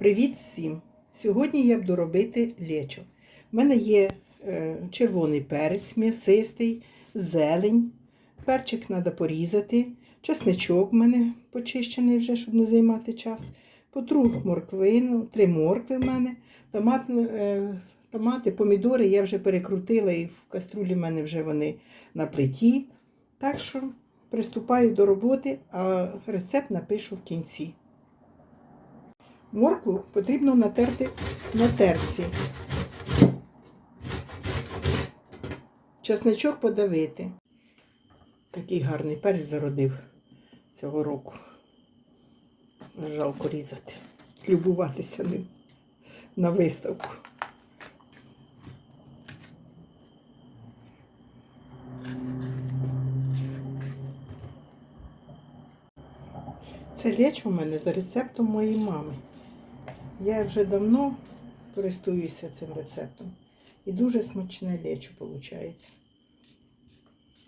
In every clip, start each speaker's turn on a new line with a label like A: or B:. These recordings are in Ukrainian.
A: Привіт всім! Сьогодні я буду робити лечо. У мене є е, червоний перець м'ясистий, зелень, перчик треба порізати, чесничок в мене почищений вже, щоб не займати час. Потру морквину, три моркви в мене, томат, е, томати, помідори я вже перекрутила і в каструлі в мене вже вони на плиті. Так що приступаю до роботи, а рецепт напишу в кінці. Моркву потрібно натерти на терці. Часничок подавити. Такий гарний перець зародив цього року. Жалко різати, любуватися ним на виставку. Лечо у мене за рецептом моєї мами. Я вже давно користуюся цим рецептом. І дуже смачне лечо виходить.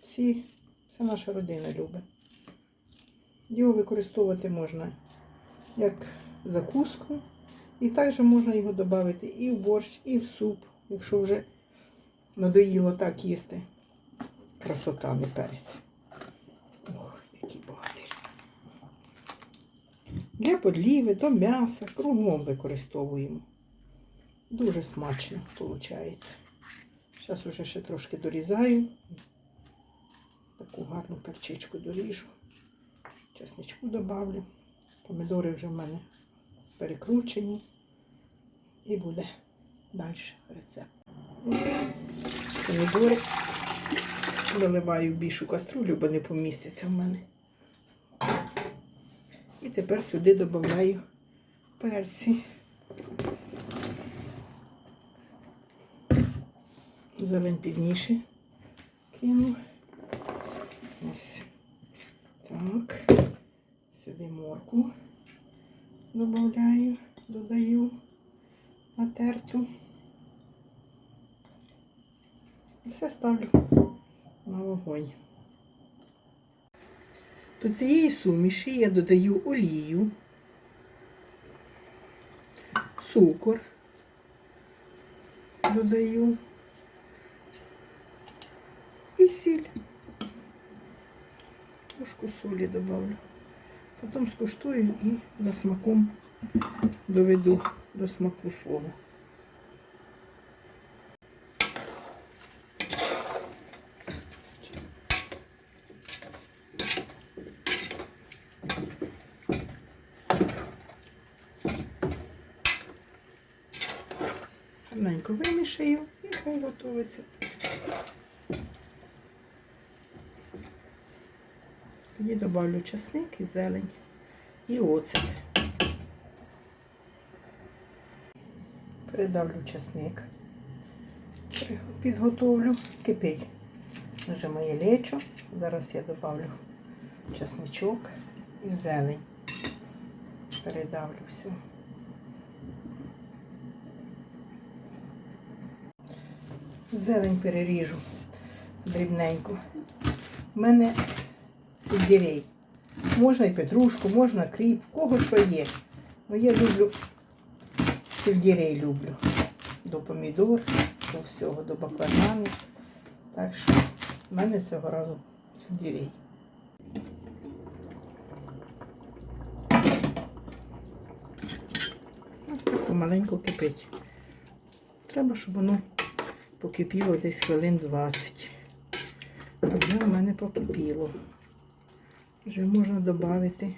A: Всі, вся наша родина любить. Його використовувати можна як закуску. І також можна його додати і в борщ, і в суп, якщо вже надоїло так їсти. Красота не перець. Для подліви, до м'яса, кругом використовуємо. Дуже смачно виходить. Зараз вже ще трошки дорізаю. Таку гарну перчичку доріжу. Чесничку добавлю. Помідори вже в мене перекручені. І буде далі рецепт. Помідори виливаю в більшу каструлю, бо не поміститься в мене. І тепер сюди додаю перці. Зелень пізніше кину. Ось. Так. Сюди морку додаю, додаю натерту. Все ставлю на вогонь. До цієї суміші я додаю олію, цукор додаю і сіль. Трошку солі добавлю. Потім скуштую і за смаком доведу до смаку свого. Гарненько вимішаю і хай готується. Тоді добавлю чесник і зелень і оцет. Передавлю чесник. Підготовлю, кипить. Вже моє лечо. Зараз я добавлю чесничок і зелень. Передавлю все. Зелень переріжу дрібненько. У мене сельдерей. Можна і петрушку, можна кріп, кого що є. Ну я люблю сельдерей люблю. До помідор, до всього, до баклажанів. Так що в мене цього разу сельдерей. Ось помаленьку кипить. Треба, щоб воно покипіло десь хвилин 20. А вже в мене покипіло. Вже можна додати,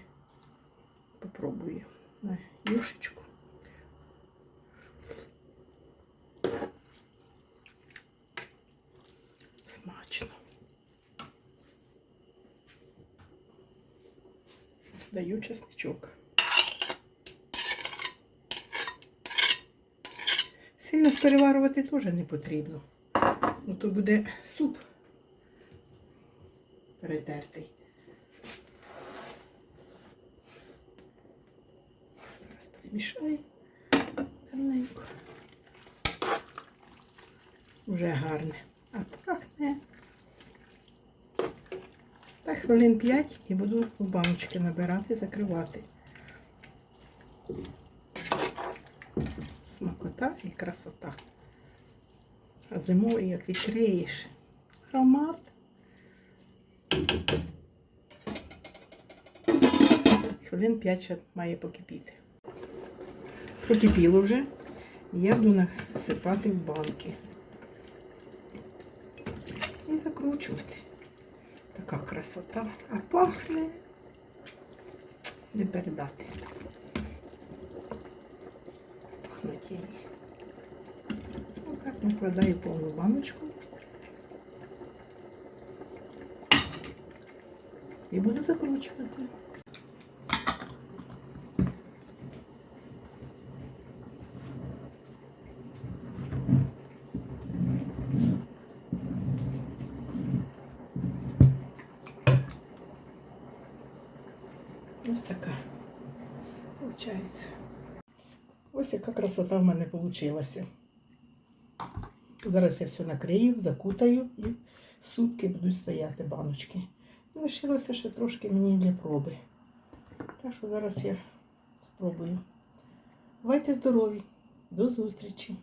A: попробую на юшечку. Смачно. Даю чесничок. Сильно ж теж не потрібно. Ну то буде суп перетертий. Зараз перемішаю гарненько. Вже гарне. А пахне. Так, хвилин 5 і буду в баночки набирати, закривати. Смакота і красота. Зимою, як відкриєш, аромат. Хвилин 5 ще має покипіти. Прокипіло вже. Я буду насипати в банки. І закручувати. Така красота. А пахне не передати. Пахнотіє. Отак накладаю повну баночку. І буду закручувати. Ось така. Получається. Ось яка красота в мене вийшла. Зараз я все накрию, закутаю і сутки будуть стояти баночки. Лишилося ще трошки мені для проби. Так що зараз я спробую. Бувайте здорові. До зустрічі!